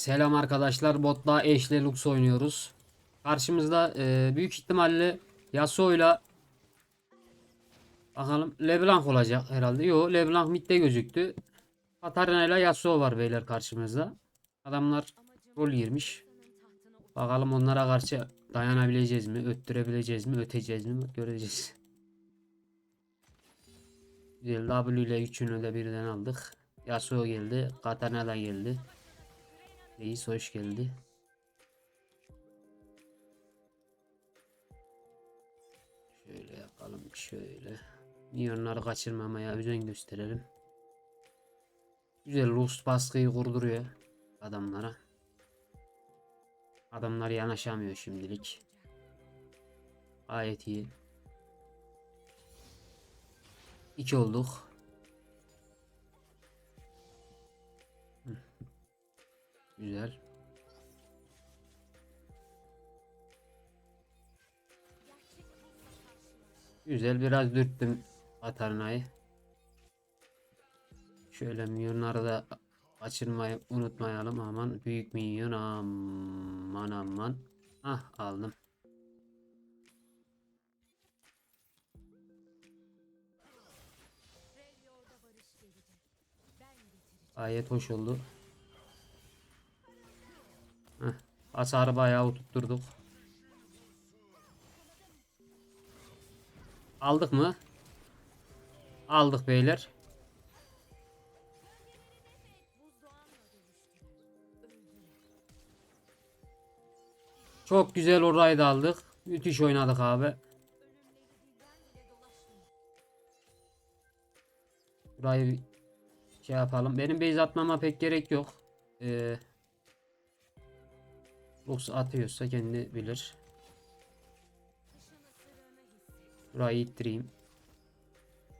Selam arkadaşlar. Botla Ashe Lux oynuyoruz. Karşımızda e, büyük ihtimalle Yasuo'yla bakalım LeBlanc olacak herhalde. Yo LeBlanc midde gözüktü. Katarina ile Yasuo var beyler karşımızda. Adamlar rol girmiş. Bakalım onlara karşı dayanabileceğiz mi? Öttürebileceğiz mi? Öteceğiz mi? Göreceğiz. Güzel W ile üçünü de birden aldık. Yasuo geldi. Katarina da geldi. Reis hoş geldi. Şöyle yapalım şöyle. Milyonları kaçırmamaya özen gösterelim. Güzel Rus baskıyı kurduruyor adamlara. Adamlar yanaşamıyor şimdilik. Gayet iyi. İki olduk. Güzel. Güzel biraz dürttüm Atarina'yı. Şöyle milyonları da kaçırmayı unutmayalım aman. Büyük milyon aman aman. Ah aldım. Gayet hoş oldu. Heh, hasarı bayağı oturtturduk. Aldık mı? Aldık beyler. Çok güzel orayı da aldık. Müthiş oynadık abi. Burayı şey yapalım. Benim base atmama pek gerek yok. Ee, Yoksa atıyorsa kendi bilir. Burayı ittireyim.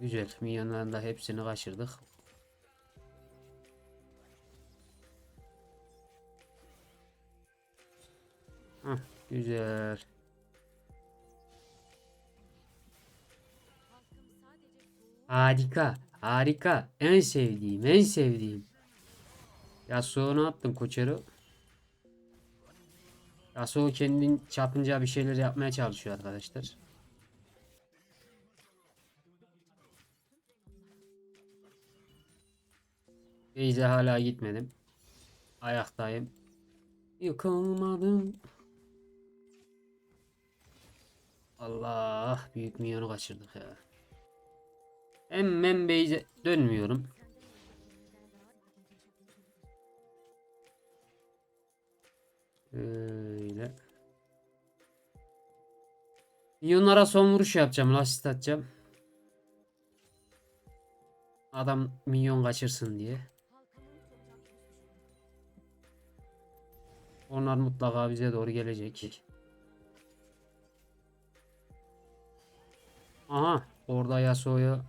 Güzel. Minyonların da hepsini kaçırdık. Hah, güzel. Harika. Harika. En sevdiğim. En sevdiğim. Yasuo ne yaptın koçero? Yasuo kendin çapınca bir şeyler yapmaya çalışıyor arkadaşlar. Beyze hala gitmedim. Ayaktayım. Yıkılmadım. Allah büyük milyonu kaçırdık ya. Hemen Beyze dönmüyorum. Öyle. Milyonlara son vuruş yapacağım. Asist atacağım. Adam milyon kaçırsın diye. Onlar mutlaka bize doğru gelecek. Aha orada Yasuo'yu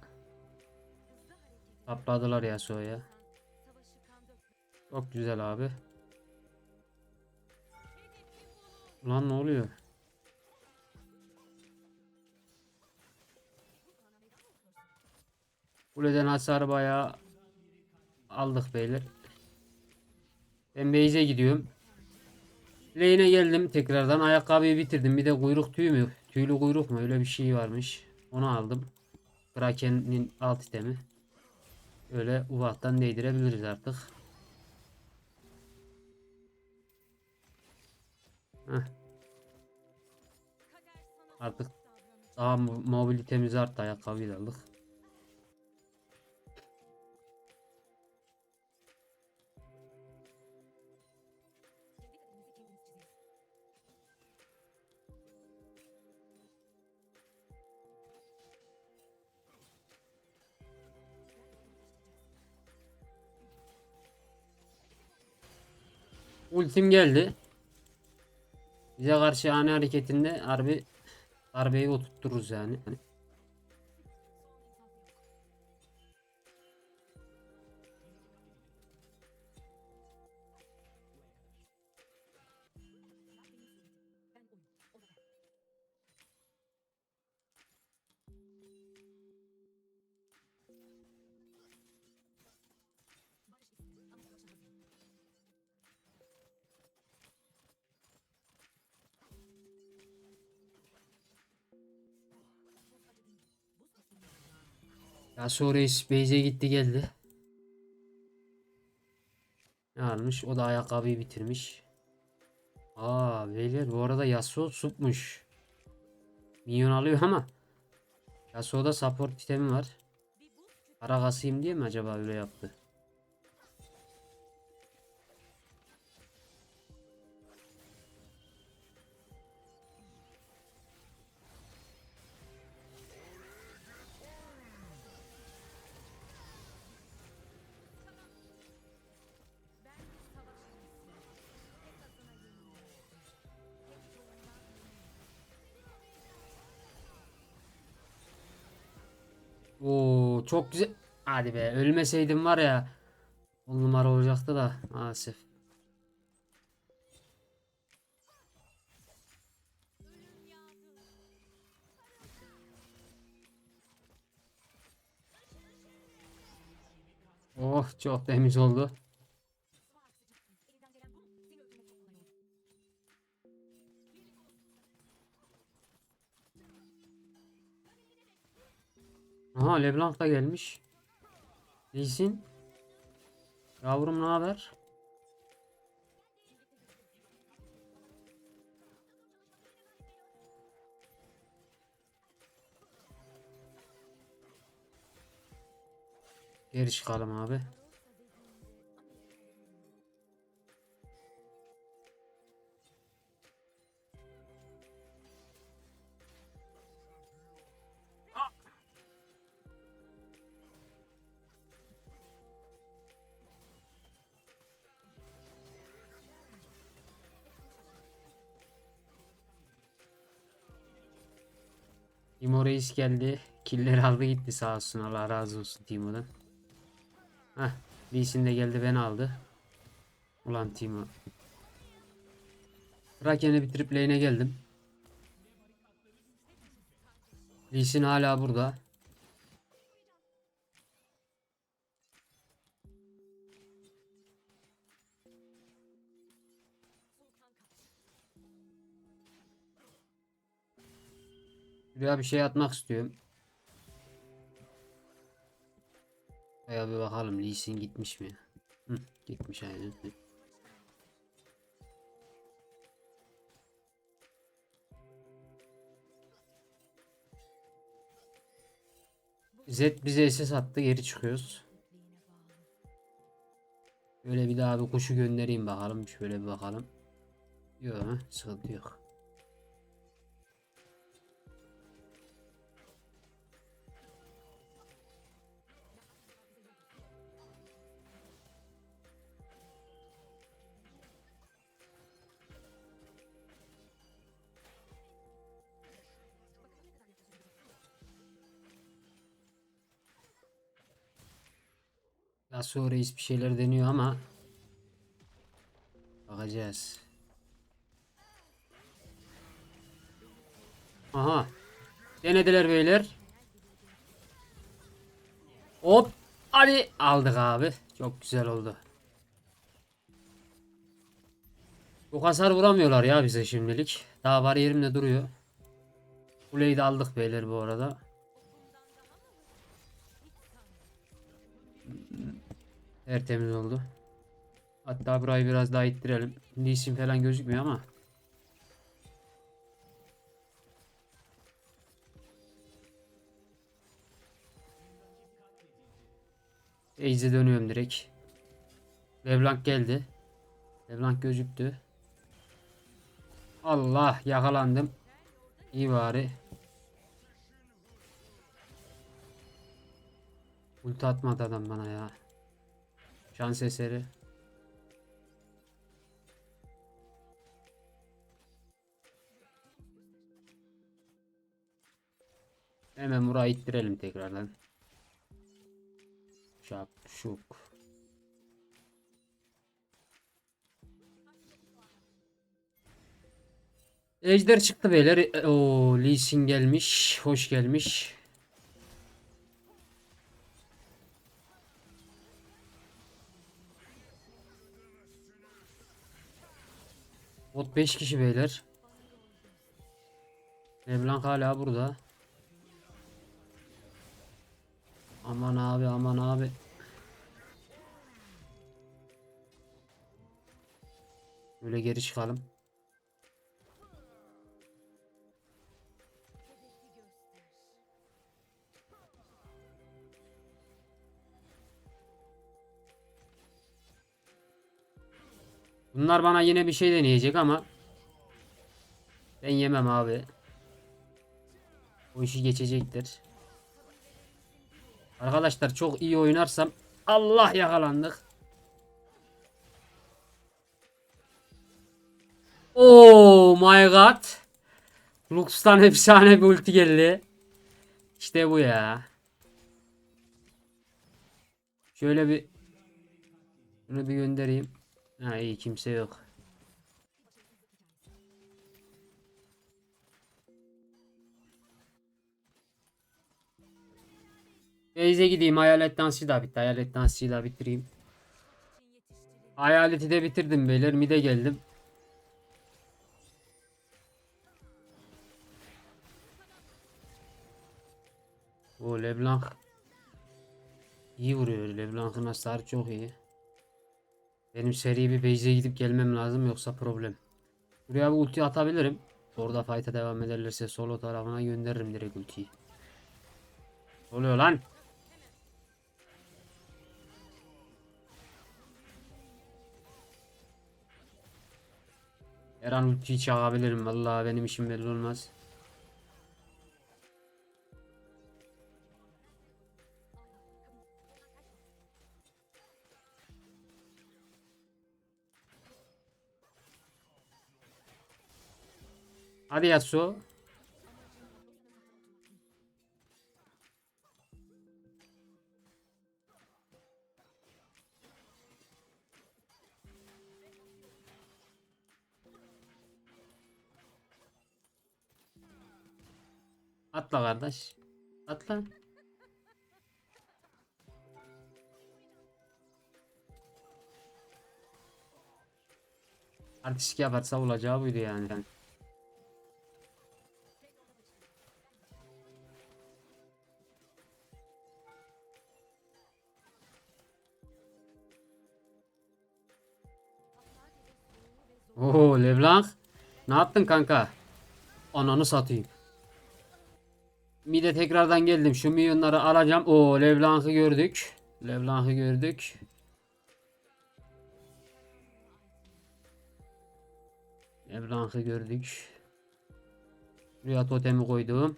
Tapladılar Yasuo'ya. Çok güzel abi. Lan ne oluyor? Kuleden hasar bayağı aldık beyler. Ben base'e gidiyorum. Lane'e geldim tekrardan. Ayakkabıyı bitirdim. Bir de kuyruk tüyü mü? Tüylü kuyruk mu? Öyle bir şey varmış. Onu aldım. Kraken'in alt itemi. Öyle ufaktan değdirebiliriz artık. Heh. Artık daha mo- mobilitemiz arttı ayakkabıyı da aldık. Ultim geldi. Bize karşı ani hareketinde harbi darbeyi oturturuz yani. Hani Ya sonra Beyze gitti geldi. Ne almış? O da ayakkabıyı bitirmiş. Aa beyler bu arada Yasuo supmuş. Minyon alıyor ama Yasuo'da support itemi var. Para kasayım diye mi acaba öyle yaptı? Oo çok güzel. Hadi be ölmeseydim var ya. On numara olacaktı da maalesef. Oh çok temiz oldu. Leblanc da gelmiş. İyisin. Yavrum ne haber? Geri çıkalım abi. Reis geldi. Killer aldı gitti sağ olsun. Allah razı olsun Timo'dan. Heh. Lee Sin de geldi beni aldı. Ulan Timo. Raken'i bitirip lane'e geldim. Lee hala burada. Buraya bir şey atmak istiyorum. Veya bir bakalım Lee gitmiş mi? Hı, gitmiş aynen. Zed bize SS attı geri çıkıyoruz. Böyle bir daha bir kuşu göndereyim bakalım. Şöyle bir bakalım. Yok sıkıntı yok. Yasuo Reis bir şeyler deniyor ama bakacağız. Aha. Denediler beyler. Hop. Hadi aldık abi. Çok güzel oldu. Bu hasar vuramıyorlar ya bize şimdilik. Daha bariyerimde duruyor. Kuleyi de aldık beyler bu arada. Tertemiz oldu. Hatta burayı biraz daha ittirelim. Lee Sin falan gözükmüyor ama. Ejze dönüyorum direkt. Leblanc geldi. Leblanc gözüktü. Allah yakalandım. İyi bari. Ulti atmadı adam bana ya. Şans eseri. Hemen burayı ittirelim tekrardan. Şap şuk. Ejder çıktı beyler. O Lee Sin gelmiş. Hoş gelmiş. 5 kişi beyler. Leblanc hala burada. Am Aman abi aman abi. Böyle geri çıkalım. Bunlar bana yine bir şey deneyecek ama ben yemem abi. O işi geçecektir. Arkadaşlar çok iyi oynarsam Allah yakalandık. Oh my god. Lux'tan efsane bir ulti geldi. İşte bu ya. Şöyle bir bunu bir göndereyim. Ha iyi kimse yok. Beyze gideyim. Hayalet dansı da bitti. Hayalet dansı da bitireyim. Hayaleti de bitirdim beyler. Mide geldim. O Leblanc iyi vuruyor. Leblanc'ın hasarı çok iyi. Benim seri bir base'e gidip gelmem lazım yoksa problem. Buraya bir ulti atabilirim. Orada fight'a devam ederlerse solo tarafına gönderirim direkt ultiyi. Ne oluyor lan? Her an ultiyi çakabilirim. Vallahi benim işim belli olmaz. Hadi Yasuo. Atla kardeş. Atla. Artistik yaparsa olacağı buydu yani. Ne yaptın kanka? Ananı satayım. Mide tekrardan geldim. Şu milyonları alacağım. Oo Leblanc'ı gördük. Leblanc'ı gördük. Leblanc'ı gördük. Buraya totemi koydum.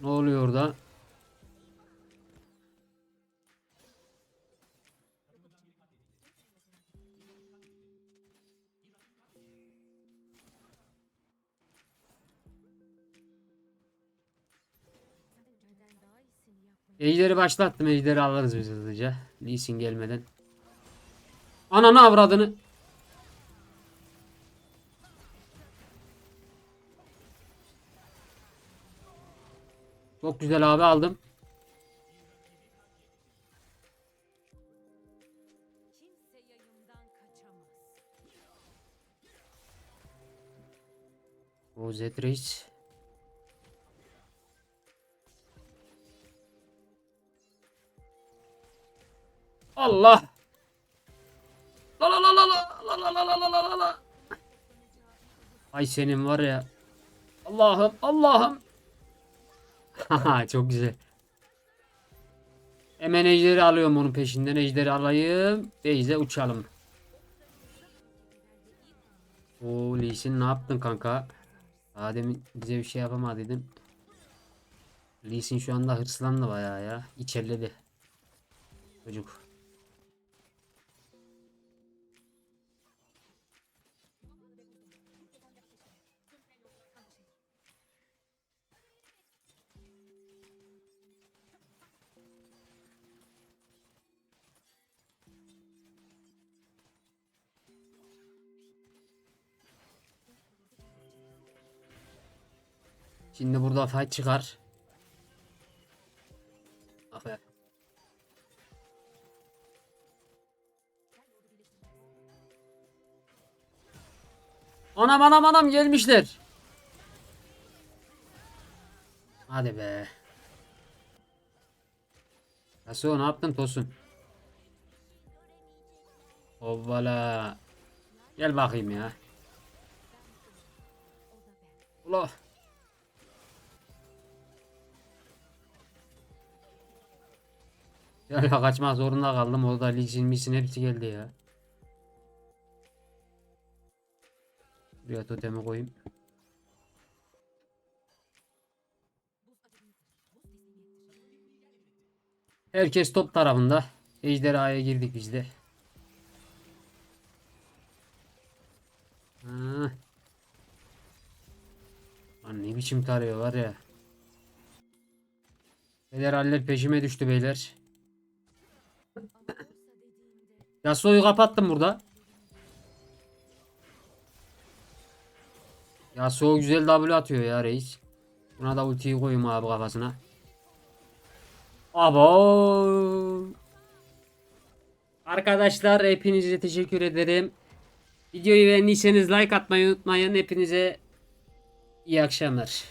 Ne oluyor orada? Ejderi başlattım. Ejderi alırız biz hızlıca. Lee Sin gelmeden. Ananı avradını. Çok güzel abi aldım. O Zed Reis. Allah. La la la la la la la la la la la la. Ay senin var ya. Allah'ım Allah'ım. Haha çok güzel. Hemen ejderi alıyorum onun peşinden. Ejderi alayım. Beyze uçalım. Oo Lee Sin ne yaptın kanka? Adem'in bize bir şey yapamadıydın. Lee Sin şu anda hırslandı bayağı ya. İçerledi. Çocuk. Şimdi burada fight çıkar. Ah be. Anam anam anam gelmişler. Hadi be. Yasuo ne yaptın Tosun? Hoppala. Gel bakayım ya. Ula. Ya kaçmak zorunda kaldım. Orada Lee misin hepsi geldi ya. Buraya totemi koyayım. Herkes top tarafında. Ejderhaya girdik biz de. Lan ne biçim tarıyor var ya. Federaller peşime düştü beyler. Yasuo'yu kapattım burada. Yasuo güzel W atıyor ya reis. Buna da ultiyi koyayım abi kafasına. Abo. Arkadaşlar hepinize teşekkür ederim. Videoyu beğendiyseniz like atmayı unutmayın. Hepinize iyi akşamlar.